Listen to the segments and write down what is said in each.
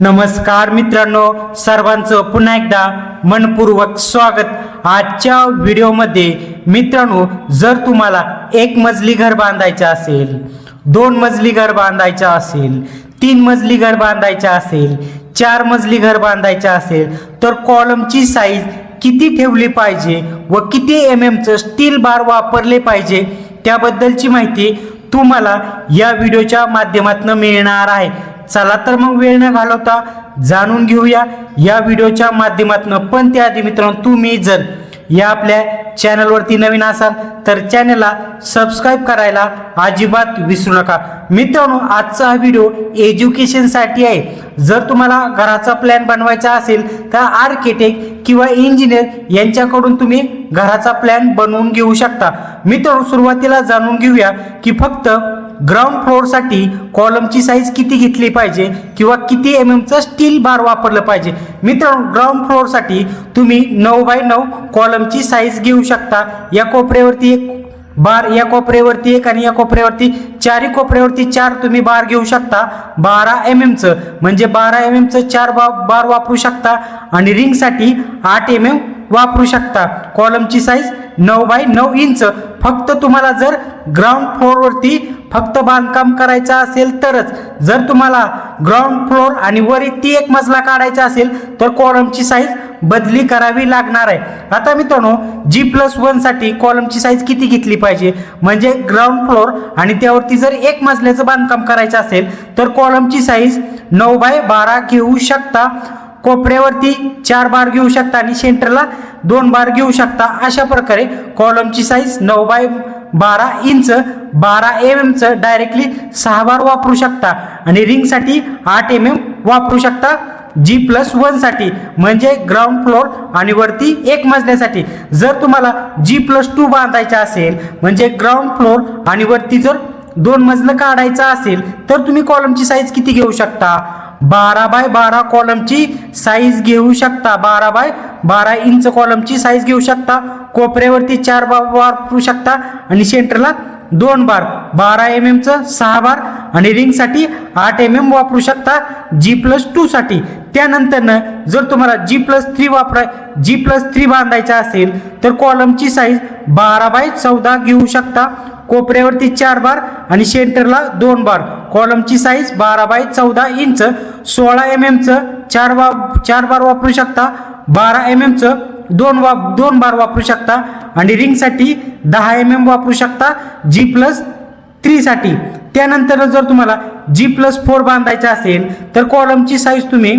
नमस्कार मित्रांनो सर्वांचं पुन्हा एकदा मनपूर्वक स्वागत. आजच्या व्हिडिओमध्ये मित्रांनो जर तुम्हाला एक मजली घर बांधायचं असेल दोन मजली घर बांधायचं असेल तीन मजली घर बांधायचं असेल चार मजली घर बांधायचं असेल तर कॉलमची साईज किती ठेवली पाहिजे व किती एम एमचं स्टील बार वापरले पाहिजे त्याबद्दलची माहिती तुम्हाला या व्हिडिओच्या माध्यमातून मिळणार आहे. चला तर मग वेळ न घालवता जाणून घेऊया या व्हिडिओच्या माध्यमातून. पण त्याआधी मित्रांनो तुम्ही जर या आपल्या चॅनलवरती नवीन असाल तर चॅनलला सबस्क्राईब करायला अजिबात विसरू नका. मित्रांनो आजचा हा व्हिडिओ एज्युकेशनसाठी आहे. जर तुम्हाला घराचा प्लॅन बनवायचा असेल तर आर्किटेक्ट किंवा इंजिनियर यांच्याकडून तुम्ही घराचा प्लॅन बनवून घेऊ शकता. मित्रांनो सुरुवातीला जाणून घेऊया की फक्त ग्राउंड फ्लोअरसाठी कॉलमची साईज किती घेतली पाहिजे किंवा किती एम एमचं स्टील बार वापरलं पाहिजे? मित्रांनो ग्राउंड फ्लोअरसाठी तुम्ही नऊ बाय नऊ कॉलमची साईज घेऊ शकता. या कोपऱ्यावरती एक बार या कोपऱ्यावरती एक आणि या कोपऱ्यावरती चारही कोपऱ्यावरती चार तुम्ही बार घेऊ शकता. बारा एम एमचं म्हणजे बारा एम एमचं चार बा बार वापरू शकता आणि रिंगसाठी आठ एम एम वापरू शकता. कॉलमची साईज नऊ बाय नऊ इंच फक्त तुम्हाला जर ग्राउंड फ्लोअरवरती फक्त बांधकाम करायचं असेल तरच जर तुम्हाला ग्राउंड फ्लोअर आणि वरती एक मजला काढायचा असेल तर कॉलमची साईज बदली करावी लागणार आहे. आता मित्रांनो जी प्लस वनसाठी कॉलमची साईज किती घेतली पाहिजे? म्हणजे ग्राउंड फ्लोअर आणि त्यावरती जर एक मजल्याचं बांधकाम करायचं असेल तर कॉलमची साईज नऊ बाय बारा घेऊ शकता. कोपऱ्यावरती चार बार घेऊ शकता आणि सेंटरला दोन बार घेऊ शकता. अशा प्रकारे कॉलमची साईज नऊ बाय बारा इंच बारा एम एमचं डायरेक्टली सहा बार वापरू शकता. आणि रिंगसाठी आठ एम एम वापरू शकता. जी प्लस वनसाठी म्हणजे ग्राउंड फ्लोअर आणि वरती एक मजल्यासाठी. जर तुम्हाला जी प्लस टू बांधायचा असेल म्हणजे ग्राउंड फ्लोअर आणि वरती जर दोन मजलं काढायचं असेल तर तुम्ही कॉलमची साईज किती घेऊ शकता? बारा बाय बारा कॉलमची साईज घेऊ शकता. बारा बाय बारा इंच कॉलमची साईज घेऊ शकता. कोपऱ्यावरती चार बार वापरू शकता. आणि सेंटरला दोन बार बारा एम एमचं सहा बार आणि रिंगसाठी आठ एम एम वापरू शकता. जी प्लस टूसाठी त्यानंतरनं जर तुम्हाला जी प्लस थ्री वापराय जी प्लस थ्री बांधायचा असेल तर कॉलमची साईज बारा बाय चौदा घेऊ शकता. कोपऱ्यावरती चार बार आणि सेंटरला दोन बार. कॉलमची साईज बारा बाय चौदा इंच सोळा एम एमचं चार बा चार बार वापरू शकता. बारा एम एमचं दोन वा दोन बार वापरू शकता. आणि रिंगसाठी दहा एम एम वापरू शकता. जी प्लस थ्रीसाठी त्यानंतर जर तुम्हाला जी प्लस फोर बांधायचा असेल तर कॉलमची साईज तुम्ही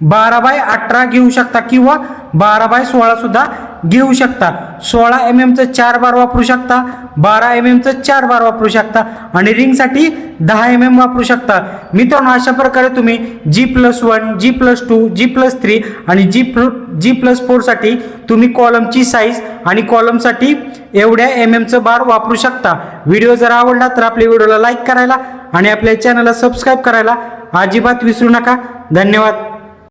बारा बाय अठरा घेऊ शकता किंवा बारा बाय सोळासुद्धा घेऊ शकता. सोळा एम एमचं चार बार वापरू शकता बारा एम एमचं चार बार वापरू शकता आणि रिंगसाठी दहा एम एम वापरू शकता. मित्रांनो अशा प्रकारे तुम्ही G plus one G plus two G plus three आणि जी प्ल जी प्लस फोरसाठी तुम्ही कॉलमची साईज आणि कॉलमसाठी एवढ्या एम एमचं बार वापरू शकता. व्हिडिओ जर आवडला तर आपल्या व्हिडिओला लाईक करायला आणि आपल्या चॅनलला सबस्क्राईब करायला अजिबात विसरू नका. धन्यवाद.